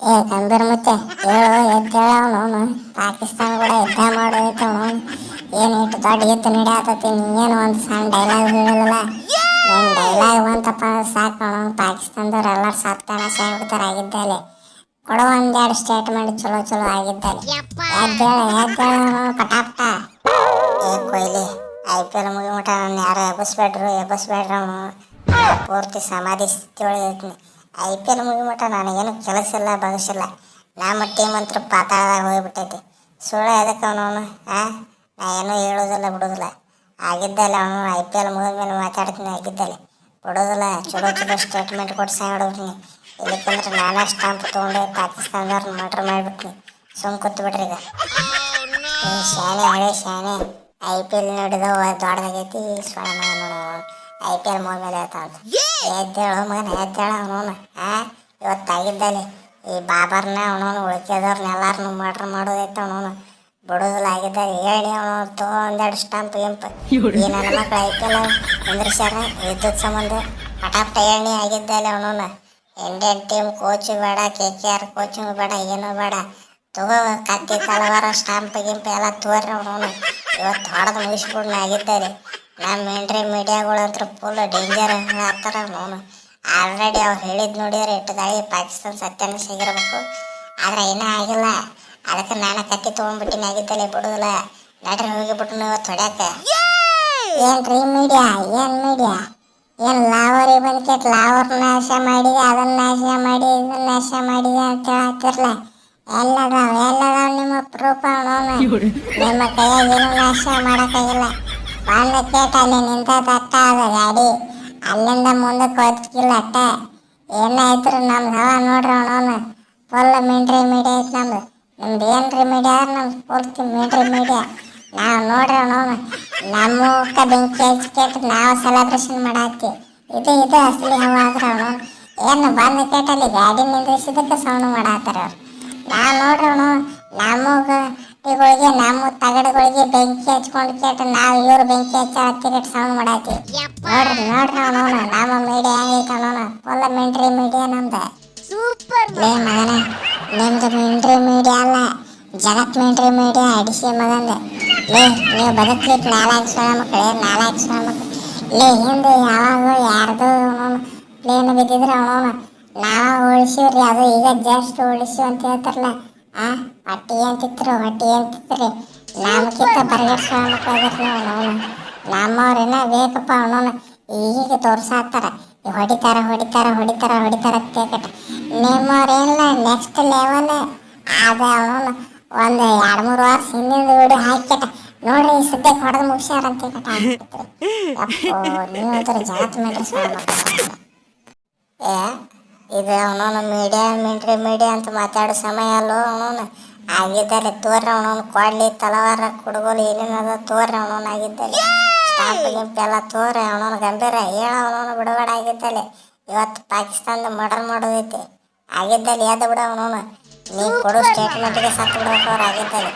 ಏ ಗಂಭೀರ ಮತ್ತೆ ಹೇಳು ಎದ್ದೇಳ ಅವನು ಪಾಕಿಸ್ತಾನ ಕೂಡ ಯುದ್ಧ ಮಾಡೋದೈತೆ ಅವನು. ಏನು ಇಟ್ಟು ದೊಡ್ಡ ಯುದ್ಧ ನಡೆಯತತಿ ನೀನು ಒಂದು ಸಣ್ಣ ಡೈಲಾಗ್ ಹೇಳಿಲ್ಲ ಒಂದು ಡೈಲಾಗ್ ಬಂತಪ್ಪ ಸಾಕು ಅವನು. ಪಾಕಿಸ್ತಾನದವ್ರು ಎಲ್ಲರೂ ಸತ್ತಾನ ಸಾಯ್ಬಿಡ್ತಾರೆ ಆಗಿದ್ದಲ್ಲಿ. ಕೊಡೋ ಒಂದೆರಡು ಸ್ಟೇಟ್ಮೆಂಟ್ ಚಲೋ ಚಲೋ ಆಗಿದ್ದಲ್ಲಿ. ಎದ್ದೇಳ ಎದ್ದೇಳ ಪಟಾಪ್ಟ. ಏ ಕೊಯ್ಲಿ ಐ ಪಿ ಎಲ್ ಮುಗಿಮಟ ನನ್ನ ಯಾರು ಎಬ್ಬಸ್ಬೇಡ್ರು ಎಬ್ಬಸ್ಬೇಡ್ರು ಅವನು ಪೂರ್ತಿ ಸಮಾಧಿ ಸ್ಥಿತಿ ಒಳಗೆ ಐ ಪಿ ಎಲ್ ಮುಗಿಮಟ ನನಗೇನು ಕೆಲಸ ಇಲ್ಲ ಬಗಸಿಲ್ಲ ನಮ್ಮ ಟೀಮ್ ಅಂತೂ ಪಾತಾಳದಾಗ ಹೋಗಿಬಿಟ್ಟೈತಿ. ಸುಳ್ಳು ಎದಕ್ಕೆ ಅವನು ಹಾ ನಾ ಏನೂ ಹೇಳೋದಿಲ್ಲ, ಬಿಡೋದಿಲ್ಲ. ಆಗಿದ್ದಲ್ಲ ಅವನು ಐ ಪಿ ಎಲ್ ಮುಗಿದ ಮೇಲೆ ಮಾತಾಡ್ತೀನಿ, ಆಗಿದ್ದಲ್ಲಿ. ಬಿಡೋದಿಲ್ಲ, ಚಲೋ ಚಲೋ ಸ್ಟೇಟ್ಮೆಂಟ್ ಕೊಟ್ಟು ಸಹೋದಿನಿ ಇದಕ್ಕಂದ್ರೆ ನಾನೇ ಸ್ಟಾಂಪ್ ತೊಗೊಂಡು ಪಾಕಿಸ್ತಾನದವ್ರನ್ನ ಮರ್ಡ್ರ್ ಮಾಡಿಬಿಟ್ಟಿನಿ ಸುಮ್ ಕೂತ್ಬಿಟ್ರಿ ಈಗ. ಶಾನೆ ಹಳೆ ಶಾನೆ ಐ ಪಿ ಎಲ್ ನೋಡಿದವ, ದೊಡ್ಡದಾಗೈತಿ. ಸ್ವಾಮಿ ನೋಡ. ಐ ಪಿ ಎಲ್ ಮುಗಿದ ಮೇಲೆ ಆಯ್ತಾ ಅಂತ ಎದ್ದೇಳು ಮಗನ ಎದ್ದೇಳ ಅವನು ಆ ಇವತ್ತಾಗಿದ್ದಲ್ಲಿ ಈ ಬಾಬರ್ನ ಅವನವನು ಉಳಿಕೆದವ್ರನ್ನ ಎಲ್ಲಾರನ್ನು ಮರ್ಡರ್ ಮಾಡೋದೈತೆ ಅವನು ಬಿಡೋದಿಲ್ಲ ಆಗಿದ್ದಾರೆ ಹೇಳಿ ಅವನು ತೋ ಒಂದೆರಡು ಸ್ಟಾಂಪ್ ಗಿಂಪ್. ಈ ನನ್ನ ಮಕ್ಳು ಐ ಪಿ ಎಲ್ ನಿಂದ್ರಿಸ್ಯಾರ ವಿದ್ಯುತ್ ಸಂಬಂಧ. ಪಟಾಪ್ಟ ಎಣ್ಣೆ ಆಗಿದ್ದಲ್ಲಿ ಅವನು ಇಂಡಿಯನ್ ಟೀಮ್ ಕೋಚ್ ಬೇಡ ಕೆ ಕೆ ಆರ್ ಕೋಚಿಂಗ್ ಬೇಡ ಏನೂ ಬೇಡ. ತಗೋ ಕತ್ತಿ ತಲವಾರ ಸ್ಟಾಂಪ್ ಗಿಂಪ್ ಎಲ್ಲ ತೋರಿ ಅವನು ಇವತ್ತು ಹೊಡೆದು ಮುಗಿಸ್ಬಿಡ್ನ ಆಗಿದ್ದಾರೆ ನಮ್ಮ ಏನ್ರಿ ಮೀಡಿಯಾಗಳಂತ್ರ ಫುಲ್ ಡೇಂಜರ್ ಆಗ್ತಾರ ನೋನು ಆಲ್ರೆಡಿ ಅವ್ರು ಹೇಳಿದ್ ನೋಡಿದ್ರೆ ಇಟ್ಟು ದಾಳಿ ಪಾಕಿಸ್ತಾನ ಸತ್ಯನ ಸಿಗಿರ್ಬೇಕು. ಆದ್ರೆ ಏನೂ ಆಗಿಲ್ಲ. ಅದಕ್ಕೆ ನಾನು ಕತ್ತಿ ತೊಗೊಂಡ್ಬಿಟ್ಟಿನ. ಆಗಿದ್ದಲ್ಲಿ ಬಿಡುದಿಲ್ಲ. ನಡ್ರಿ ಹೋಗಿಬಿಟ್ಟು ಇವತ್ತು ಹೊಡ್ಯಾಕ ಏನ್ರಿ ಮೀಡಿಯಾ? ಏನ್ ಮೀಡಿಯಾ? ಏನ್ ಲಾವರಿ ಬಂದ್ಕೇಟ್ ಲಾವರ್ ನಾಶ ಮಾಡಿ ಅದನ್ನ ನಾಶ ಮಾಡಿ ಇದನ್ನ ನಾಶ ಮಾಡಿ ಅಂತ ಹೇಳ್ತಿರ್ಲ. ಎಲ್ಲದಾವ ಎಲ್ಲದಾವ ನಿಮ್ಮ ಪ್ರೂಫ್ ಅವನು ನಿಮ್ಮ ಕೈಯಾಗ ಏನು ನಾಶ ಮಾಡಕ್ಕಾಗಿಲ್ಲ. ಬಂದ ಕೇಟ ಅಲ್ಲಿ ನಿಂತ ಅದು ಗಾಡಿ. ಅಲ್ಲಿಂದ ಮುಂದಕ್ಕೆ ಹೋಗ್ತಿಲ್ಲ ಅಟ್ಟ ಏನಾಯ್ತು ನಮ್ಮ ಹವ ನೋಡ್ರಿ ಅವನವನು ಫುಲ್ ಮಿಂಟ್ರಿ ಮೀಡಿಯಾ ಐತೆ ನಮ್ದು. ನಿಮ್ದು ಏನ್ರಿ ಮೀಡಿಯಾ ನಮ್ದು ಪೂರ್ತಿ ಮಿಂಟ್ರಿ ಮೀಡಿಯಾ ನಾವು ನೋಡ್ರಿ ಅವನವನು ನಮ್ಮ ಊಟ ಬೆಂಕಿ ಹಚ್ಕೇಟ್ ನಾವು ಸೆಲೆಬ್ರೇಷನ್ ಮಾಡತ್ತಿ ಇದು ಇದು ಅಸಲಿ ಹವ ಆದ್ರೆ ಅವನು ಏನು ಬಂದ ಕೇಟಲ್ಲಿ ಗಾಡಿ ನಿಂದ್ರಿಸಿದಕ್ಕೆ ಸೌಂಡ್ ಮಾಡತ್ತಾರ ಅವ್ರು. ನಾವು ನೋಡ್ರಿ ಅವನು ನಮ್ಮ ತಗಡುಗಳಿಗೆ ಬೆಂಕಿ ಹಚ್ಕೊಂಡು ಕೇಟ ನಾವು ಇವ್ರು ಬೆಂಕಿ ಹಚ್ಚ ಹತ್ತಿರ ಸೌಂಡ್ ಮಾಡಾತಿ ನೋಡ್ರಿ ನೋಡ್ರಿ ಅವನವನ ನಮ್ಮ ಮೀಡಿಯಾ ಹೆಂಗೈತೆ ಅವನವನ. ಫುಲ್ ಮಿಂಟ್ರಿ ಮೀಡಿಯಾ ನಮ್ದು. ಲೇ ಮಗನ ನಿಮ್ದು ಮಿಂಟ್ರಿ ಮೀಡಿಯಾ ಅಲ್ಲ ಜಗತ್ ಮಿಂಟ್ರಿ ಮೀಡಿಯಾ ಅಡಿಸಿ ಮಗಂದ. ಲೇ ನೀವು ಬದುಕ್ಲಿಕ್ಕೆ ನಾಲ್ಕು ಸಾವಿರ ಮಕ್ಕಳೇ ನಾಲ್ಕು ಸಾವಿರ ಮಕ್ಕಳು ಲೇ ಹಿಂದೆ ಯಾವಾಗ ಯಾರ್ದು ಪ್ಲೇನ್ ಬಿದ್ದಿದ್ರೆ ಅವನವನು ನಾವು ಉಳಿಸಿವ್ರಿ ಅದು ಈಗ ಜಸ್ಟ್ ಉಳಿಸಿ ಅಂತ ಹೇಳ್ತಾರಲ್ಲ. ಆ ಹೊಟ್ಟಿ ಅಂತಿತ್ರು ಹೊಟ್ಟಿ ಅಂತಿತ್ರಿ ನಮ್ಕಿಂತ ಬರಗಡ್ಸೋ ಮಕ್ಕಳು ಅವನವನು ನಮ್ಮವ್ರೇನ ಬೇಕಪ್ಪ ಅವನವನು. ಈಗ ತೋರ್ಸಾಕ್ತಾರ ಹೊಡಿತಾರ ಹೊಡಿತಾರ ಹೊಡಿತಾರ ಹೊಡಿತಾರ ಕೇಕಟ ನಿಮ್ಮವ್ರೇನಿಲ್ಲ ನೆಕ್ಸ್ಟ್ ಲೆವೆಲ್ ಅದ ಅವನು. ಒಂದು ಎರಡು ಮೂರು ವರ್ಷ ಹಿಂದಿನ ವಿಡಿಯೋ ಹಾಕಿಟ ನೋಡ್ರಿ, ಈ ಸದ್ಯಕ್ಕೆ ಹೊಡೆದು ಮುಗಿಸ್ಯಾರ ಅಂತ ಒಂಥರ ಜಗತ್ ಮೇಲೆ ಏ, ಇದು ಅವನವನು ಮೀಡಿಯಾ ಮಿಂಟ್ರಿ ಮೀಡಿಯಾ ಅಂತ ಮಾತಾಡೋ ಸಮಯ ಅಲ್ಲೋ ಆಗಿದ್ದಲ್ಲಿ ತೋರ್ರಿ ಅವನವನು ಕೊಡ್ಲಿ, ತಲವಾರ ಕುಡುಗೋಲು ಏನೇನದ ತೋರ್ರಿ ಆಗಿದ್ದಲ್ಲಿ. ಸ್ಟಾಂಪ್ ಗಿಂಪ್ ಎಲ್ಲ ತೋರ ಅವನವನು ಗಂಭೀರ, ಹೇಳ ಬಿಡುಗಡೆ ಆಗಿದ್ದಲ್ಲಿ. ಇವತ್ತು ಪಾಕಿಸ್ತಾನದ ಮರ್ಡರ್ ಮಾಡೋದೈತಿ. ಆಗಿದ್ದಲ್ಲಿ ಎದ್ದು ಬಿಡ ಅವನವನು. ನೀ ಕೊಡೋ ಸ್ಟೇಟ್ಮೆಂಟ್ಗೆ ಸತ್ತು ಬಿಡ್ಬೇಕು ಅವ್ರು ಆಗಿದ್ದಲ್ಲಿ.